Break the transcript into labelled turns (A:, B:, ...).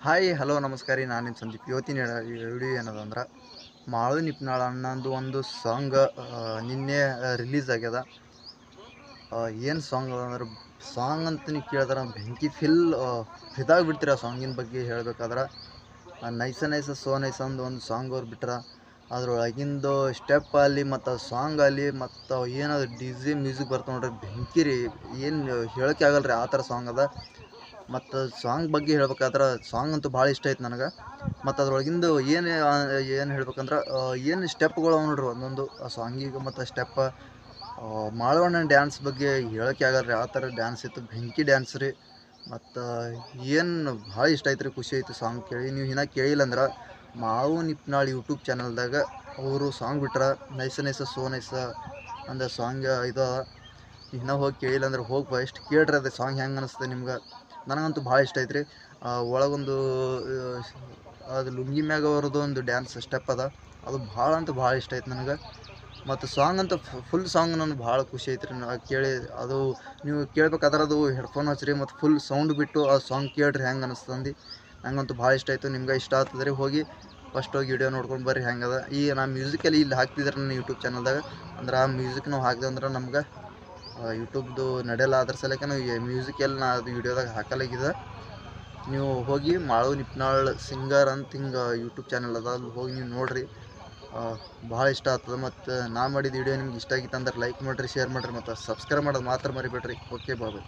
A: Hi, hello, ನಮಸ್ಕಾರ ರೀ. ನಾನು ಸಂದೀಪ್. ಇವತ್ತಿನ ವಿಡಿಯೋ ಏನದಂದ್ರೆ ಮಾಳು ನಿಪ್ನಾಳ ಅನ್ನೋದು ಒಂದು ಸಾಂಗ್ ನಿನ್ನೆ ರಿಲೀಸ್ ಆಗ್ಯದ. ಏನು ಸಾಂಗ್ ಅಂದ್ರೆ ಸಾಂಗ್ ಅಂತ ನೀವು ಕೇಳಿದ್ರೆ, ಬೆಂಕಿ ಫಿಲ್ ಫಿದಾಗಿ ಬಿಡ್ತೀರ ಆ ಸಾಂಗಿನ ಬಗ್ಗೆ ಹೇಳ್ಬೇಕಾದ್ರೆ ನೈಸ ನೈಸ, ಸೋ ನೈಸ ಅಂದು ಒಂದು ಸಾಂಗ್ ಅವ್ರು ಬಿಟ್ರೆ, ಅದ್ರೊಳಗಿಂದು ಸ್ಟೆಪ್ ಆಗಲಿ ಮತ್ತು ಸಾಂಗ್ ಆಗಲಿ ಮತ್ತು ಏನದು ಡಿ ಜೆ ಮ್ಯೂಸಿಕ್ ಬರ್ತಾವೆ ನೋಡ್ರಿ. ಬೆಂಕಿ ರೀ, ಏನು ಹೇಳೋಕ್ಕೆ ಆಗಲ್ಲ ರೀ ಆ ಥರ ಸಾಂಗ್ ಅದ. ಮತ್ತು ಸಾಂಗ್ ಬಗ್ಗೆ ಹೇಳ್ಬೇಕಾದ್ರೆ ಸಾಂಗ್ ಅಂತೂ ಭಾಳ ಇಷ್ಟ ಆಯ್ತು ನನಗೆ. ಮತ್ತು ಅದ್ರೊಳಗಿಂದು ಏನು ಏನು ಹೇಳ್ಬೇಕಂದ್ರೆ ಏನು ಸ್ಟೆಪ್ಗಳು ಅವ ನೋಡ್ರಿ ಒಂದೊಂದು. ಆ ಸಾಂಗಿಗೆ ಮತ್ತು ಸ್ಟೆಪ್ ಮಾಳವಣ್ಣ ಡ್ಯಾನ್ಸ್ ಬಗ್ಗೆ ಹೇಳೋಕ್ಕೆ ಆಗಲ್ಲ ರೀ ಆ ಥರ ಡ್ಯಾನ್ಸ್ ಇತ್ತು, ಬೆಂಕಿ ಡ್ಯಾನ್ಸ್ ರೀ. ಮತ್ತು ಏನು ಭಾಳ ಇಷ್ಟ ಆಯ್ತು ರೀ ಖುಷಿ ಆಯ್ತು ಸಾಂಗ್ ಕೇಳಿ. ನೀವು ಇನ್ನೂ ಕೇಳಿಲ್ಲ ಅಂದ್ರೆ ಮಾವು ನಿಪ್ನಾಳ್ ಯೂಟ್ಯೂಬ್ ಚಾನಲ್ದಾಗ ಅವರು ಸಾಂಗ್ ಬಿಟ್ರ, ನೈಸ ನೈಸ ಸೋ ನೈಸ ಅಂದ ಸಾಂಗ್ ಇದು. ಇನ್ನೂ ಹೋಗಿ ಕೇಳಿಲ್ಲ ಅಂದ್ರೆ ಹೋಗಿ ಫಸ್ಟ್ ಕೇಳ್ರಿ ಅದು ಸಾಂಗ್ ಹೆಂಗೆ ಅನಿಸ್ತದೆ ನಿಮ್ಗೆ? ನನಗಂತೂ ಭಾಳ ಇಷ್ಟ ಐತ್ರಿ. ಒಳಗೊಂದು ಅದು ಲುಂಗಿ ಮ್ಯಾಗ ಅವ್ರದ್ದು ಒಂದು ಡ್ಯಾನ್ಸ್ ಸ್ಟೆಪ್ ಅದ. ಅದು ಭಾಳ ಅಂತೂ ಭಾಳ ಇಷ್ಟ ಆಯ್ತು ನನಗೆ. ಮತ್ತು ಸಾಂಗ್ ಅಂತೂ ಫುಲ್ ಸಾಂಗ್ ನನಗೆ ಭಾಳ ಖುಷಿ ಐತ್ರಿ. ನಾ ಕೇಳಿ, ಅದು ನೀವು ಕೇಳ್ಬೇಕಾದ್ರೆ ಅದು ಹೆಡ್ಫೋನ್ ಹಚ್ಚಿರಿ ಮತ್ತು ಫುಲ್ ಸೌಂಡ್ ಬಿಟ್ಟು ಆ ಸಾಂಗ್ ಕೇಳ್ರಿ ಹೆಂಗೆ ಅನಿಸ್ತಂದು ನಂಗಂತೂ ಭಾಳ ಇಷ್ಟ ಆಯಿತು, ನಿಮ್ಗೆ ಇಷ್ಟ ಆಗ್ತದೆ ರೀ ಹೋಗಿ ಫಸ್ಟ್ ಹೋಗಿ ವಿಡಿಯೋ ನೋಡ್ಕೊಂಡು ಬರ್ರಿ ಹೆಂಗದ. ಈ ನಾ ಮ್ಯೂಸಿಕಲ್ಲಿ ಇಲ್ಲಿ ಹಾಕ್ತಿದ್ರೆ ನನ್ನ ಯೂಟ್ಯೂಬ್ ಚಾನಲ್ದಾಗ ಅಂದ್ರೆ ಆ ಮ್ಯೂಸಿಕ್ ನಾವು ಹಾಕಿದೆ ಅಂದ್ರೆ ನಮ್ಗೆ ಯೂಟ್ಯೂಬ್ದು ನಡೆಯಲ್ಲ, ಅದ್ರ ಸಲಕ್ಕೆ ನಾವು ಮ್ಯೂಸಿಕ್ ಎಲ್ಲ ನಾ ಅದು ವಿಡಿಯೋದಾಗ ಹಾಕಲಾಗಿದೆ. ನೀವು ಹೋಗಿ ಮಾಳು ನಿಪ್ನಾಳ್ ಸಿಂಗರ್ ಅಂತ ಹಿಂಗೆ ಯೂಟ್ಯೂಬ್ ಚಾನಲ್ ಅದ, ಅಲ್ಲಿ ಹೋಗಿ ನೀವು ನೋಡಿರಿ. ಭಾಳ ಇಷ್ಟ ಆಗ್ತದೆ. ಮತ್ತು ನಾ ಮಾಡಿದ ವಿಡಿಯೋ ನಿಮ್ಗೆ ಇಷ್ಟ ಆಗಿತ್ತು ಅಂದ್ರೆ ಲೈಕ್ ಮಾಡಿರಿ ಶೇರ್ ಮಾಡಿರಿ, ಮತ್ತು ಸಬ್ಸ್ಕ್ರೈಬ್ ಮಾಡೋದು ಮಾತ್ರ ಮರಿಬೇಡ್ರಿ. ಓಕೆ ಬಾಬು